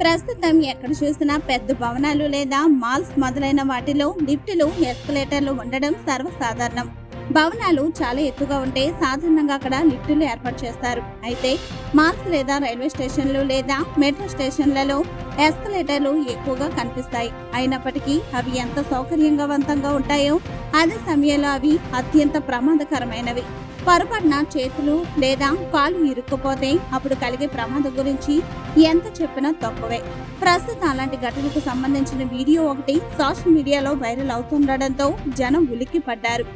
ప్రస్తుతం ఎక్కడ చూసినా పెద్ద భవనాలు లేదా మాల్స్ మొదలైన వాటిలో లిఫ్టులు ఎస్కలేటర్లు ఉండడం సర్వసాధారణం. భవనాలు చాలా ఎత్తుగా ఉంటే సాధారణంగా అక్కడ లిఫ్టులు ఏర్పాటు చేస్తారు. అయితే మాల్స్ లేదా రైల్వే స్టేషన్లు లేదా మెట్రో స్టేషన్లలో ఎస్కలేటర్లు ఎక్కువగా కనిపిస్తాయి. అయినప్పటికీ అవి ఎంత సౌకర్యవంతంగా ఉంటాయో అదే సమయంలో అవి అత్యంత ప్రమాదకరమైనవి. పొరపాటున చేతులు లేదా కాలు ఇరుక్కుపోతే అప్పుడు కలిగే ప్రమాదం గురించి ఎంత చెప్పినా తక్కువే. ప్రస్తుతం అలాంటి ఘటనకు సంబంధించిన వీడియో ఒకటి సోషల్ మీడియాలో వైరల్ అవుతుండడంతో జనం ఉలిక్కి పడ్డారు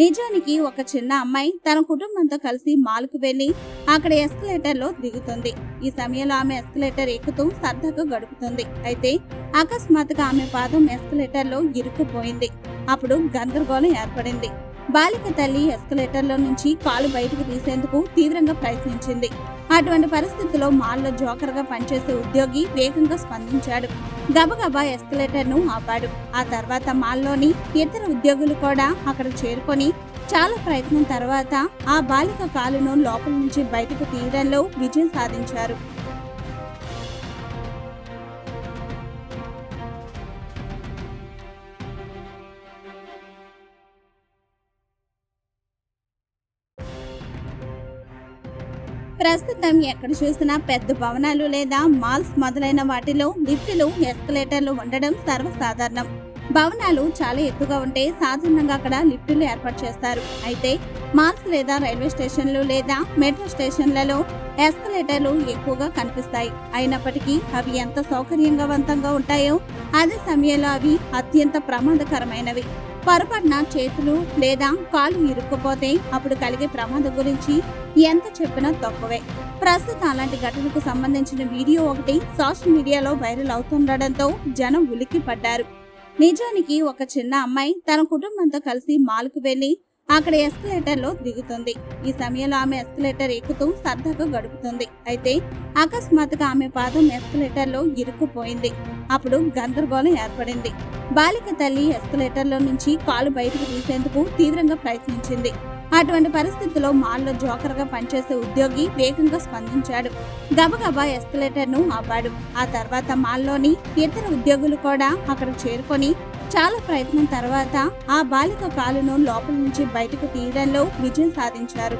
నిజానికి ఒక చిన్న అమ్మాయి తన కుటుంబంతో కలిసి మాల్కు వెళ్ళి అక్కడ ఎస్కలేటర్లో దిగుతుంది. ఈ సమయంలో ఆమె ఎస్కలేటర్ ఎక్కుతూ సరదాగా గడుపుతుంది. అయితే అకస్మాత్తుగా ఆమె పాదం ఎస్కలేటర్లో ఇరుక్కుపోయింది. అప్పుడు గందరగోళం ఏర్పడింది. బాలిక తల్లి ఎస్కలేటర్లో నుంచి కాలు బయటకు తీసేందుకు తీవ్రంగా ప్రయత్నించింది. అటువంటి పరిస్థితిలో మాల్లో జోకర్గా పనిచేసే ఉద్యోగి వేగంగా స్పందించాడు. గబగబా ఎస్కలేటర్ను ఆపాడు. ఆ తర్వాత మాల్లోని ఇతర ఉద్యోగులు కూడా అక్కడ చేరుకొని చాలా ప్రయత్నం తర్వాత ఆ బాలిక కాలును లోపల నుంచి బయటకు తీయడంలో విజయం సాధించారు. ప్రస్తుతం ఎక్కడ చూసినా పెద్ద భవనాలు లేదా మాల్స్ మొదలైన వాటిలో లిఫ్టులు ఎస్కలేటర్లు ఉండడం సర్వసాధారణం. భవనాలు చాలా ఎత్తుగా ఉంటే సాధారణంగా అక్కడ లిఫ్టులు ఏర్పాటు చేస్తారు. అయితే మాల్స్ లేదా రైల్వే స్టేషన్లు లేదా మెట్రో స్టేషన్లలో ఎస్కలేటర్లు ఎక్కువగా కనిపిస్తాయి. అయినప్పటికీ అవి ఎంత సౌకర్యంగావంతంగా ఉంటాయో అదే సమయంలో అవి అత్యంత ప్రమాదకరమైనవి. పొరపాటున చేతులు లేదా కాలు ఇరుక్కుపోతే అప్పుడు కలిగే ప్రమాదం గురించి ఎంత చెప్పినా తక్కువే. ప్రస్తుతం అలాంటి ఘటనకు సంబంధించిన వీడియో ఒకటి సోషల్ మీడియాలో వైరల్ అవుతుండడంతో జనం ఉలిక్కి పడ్డారు నిజానికి ఒక చిన్న అమ్మాయి తన కుటుంబంతో కలిసి మాల్కు వెళ్ళి అక్కడ ఎస్కలేటర్లో దిగుతుంది. ఈ సమయంలో ఆమె ఎస్కలేటర్ ఎక్కుతూ సరదాగా గడుపుతుంది. అయితే అకస్మాత్తుగా ఆమె పాదం ఎస్కలేటర్లో ఇరుక్కుపోయింది. అప్పుడు గందరగోళం ఏర్పడింది. బాలిక తల్లి ఎస్కలేటర్లో నుంచి కాలు బయటకు తీసేందుకు తీవ్రంగా ప్రయత్నించింది. అటువంటి పరిస్థితిలో మాల్లో జోకర్గా పనిచేసే ఉద్యోగి వేగంగా స్పందించాడు. గబగబా ఎస్కలేటర్ను ఆపాడు. ఆ తర్వాత మాల్లోని ఇతర ఉద్యోగులు కూడా అక్కడ చేరుకొని చాలా ప్రయత్నం తర్వాత ఆ బాలిక కాలును లోపల నుంచి బయటకు తీయడంలో విజయం సాధించారు.